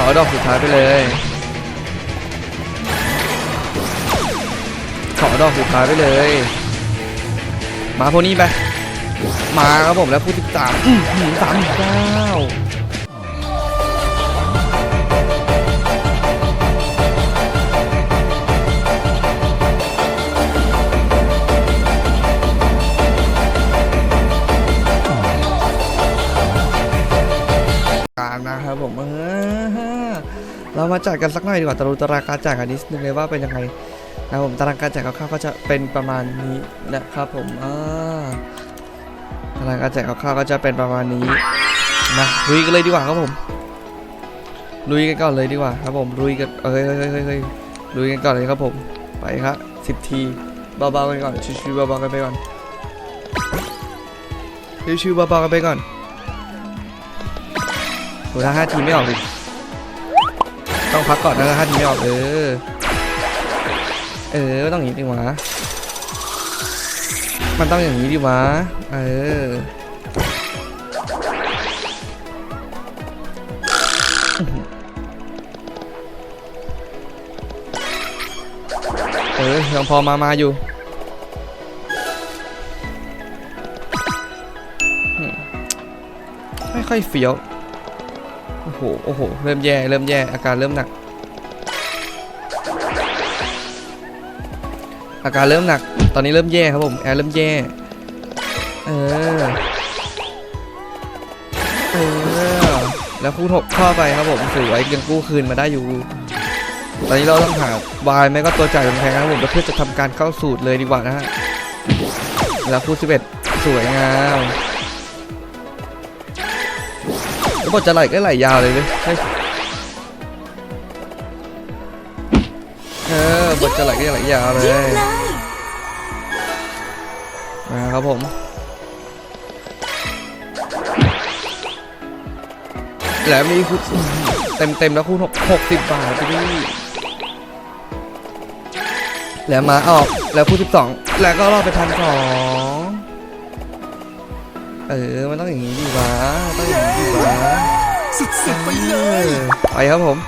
ขอดอกสุดท้ายไปเลยขอดอกสุดท้ายไปเลย มาพวกนี้ไป มาครับผมแล้วผู้ที่สามอื้อหือสามหมื่นเก้าการนะครับผมเออ เรามาจัดกันสักหน่อยดีกว่าตารูตารางการจ่ายกันนิดนึงเลยว่าเป็นยังไงนะครับผมตารางการจ่ายคร่าวๆก็จะเป็นประมาณนี้นะครับผมอ่าตารางการแจกคร่าวๆก็จะเป็นประมาณนี้มาลุยกันเลยดีกว่าครับผมลุยกันก่อนเลยดีกว่าครับผมลุยกันเฮ้ยเฮ้ยเฮ้ยเฮ้ยลุยกันก่อนเลยครับผมไปครับสิบทีเบาๆกันก่อนชิวๆเบาๆกันไปก่อนชิวๆเบาๆกันไปก่อนโหถ้าห้าทีไม่ออกดิ ต้องพักก่อนนะถ้าทีไม่ออกเออ เออต้องอย่างนี้ดีวะมันต้องอย่างนี้ดิวะเออเออยังพอมา มาอยู่ไม่ค่อยเฟี้ยว อ้โห โอ้โห เริ่มแย่ เริ่มแย่ อาการเริ่มหนัก อาการเริ่มหนัก ตอนนี้เริ่มแย่ครับผม แอร์เริ่มแย่ เออ เออ แล้วคู่ถกเข้าไปครับผมสวยยังกู้คืนมาได้อยู่ ตอนนี้เราต้องหาวายไม่ก็ตัวจ่ายแพงนะครับผมเพื่อจะทำการเข้าสูตรเลยดีกว่านะฮะ แล้วคู่11สวยงาม แล้วบทจะไหลก็ไหลยาวเลยเว้ยเฮ้ยเออบทจะไหลก็ไหลยาวเลยมาครับผมแล้วมีคูเต็มเต็มแล้วคูณหกหกสิบบาทพี่แล้วมาออกแล้วคูณสิบสองแล้วก็รอดไปพันสอง เออ มันต้องอย่างนี้ดีวะต้องอย่างนี้ดีวะสุดๆไปเลยไปครับผม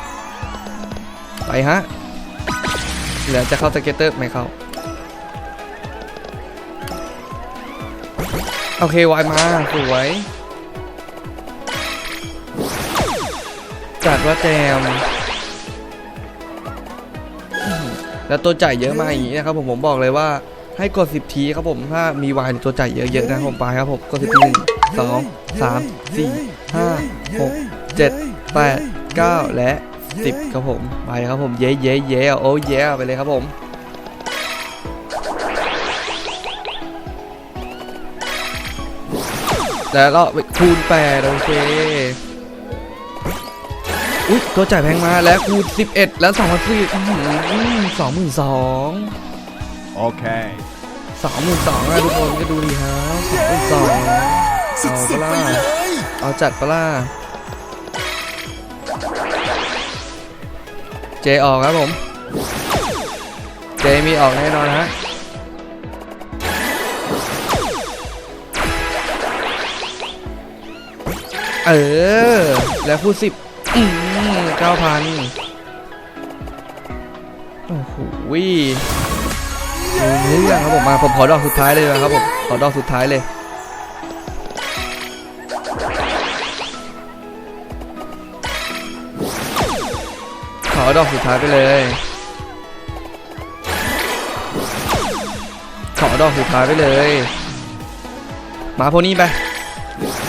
ไปฮะแล้วจะเข้าสเก็ตเตอร์ไม่เข้า โอเควายมา สวย จัดว่าแจมอื้อหือแล้วตัวจ่ายเยอะมากอย่างนี้นะครับผมผมบอกเลยว่า ให้กด 10 ทีครับผม ถ้ามีวายในตัวจ่ายเยอะๆนะผมไปครับผม กด 10ทีหนึ่งสองสามสี่ห้าหกเจ็ดแปดเก้าและสิบครับผม ไปครับผม เย้เย้เย้โอ้เย้ไปเลยครับผมแล้วก็คูณแปดโอเคอุ้ยตัวจ่ายแพงมาแล้วคูณ11แล้ว2 4 0 0สองหมื่นสอง Okay. สองหมื่นสองอะทุกคนก็ดูดีครับสองหมื่นสองเอาปล่ะไปเอาจัดปล่ะเจออกครับผม เจมีออกแน่นอนฮะเออ แล้วคู่สิบอืมเก้าพันโอ้โหวิ เรื่องครับผมมาผมขอดอกสุดท้ายเลยนะครับผมขอดอกสุดท้ายเลยขอดอกสุดท้ายไปเลยขอดอกสุดท้ายไปเลยมาพวกนี้ไป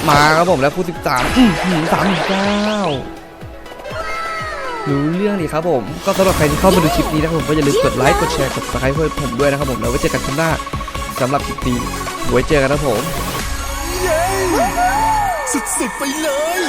มาครับผมแล้วคู่สิบสามอื้อหือสามเก้า รู้เรื่องดีครับผม ก็สำหรับใครที่เข้ามาดูคลิปนี้นะครับผมก็อย่าลืมกดไลค์กดแชร์กดซับสไครต์ให้ผมด้วยนะครับผมแล้วไว้เจอกันครั้งหน้าสำหรับคลิปนี้ไว้เจอกันนะผมสุดๆไปเลย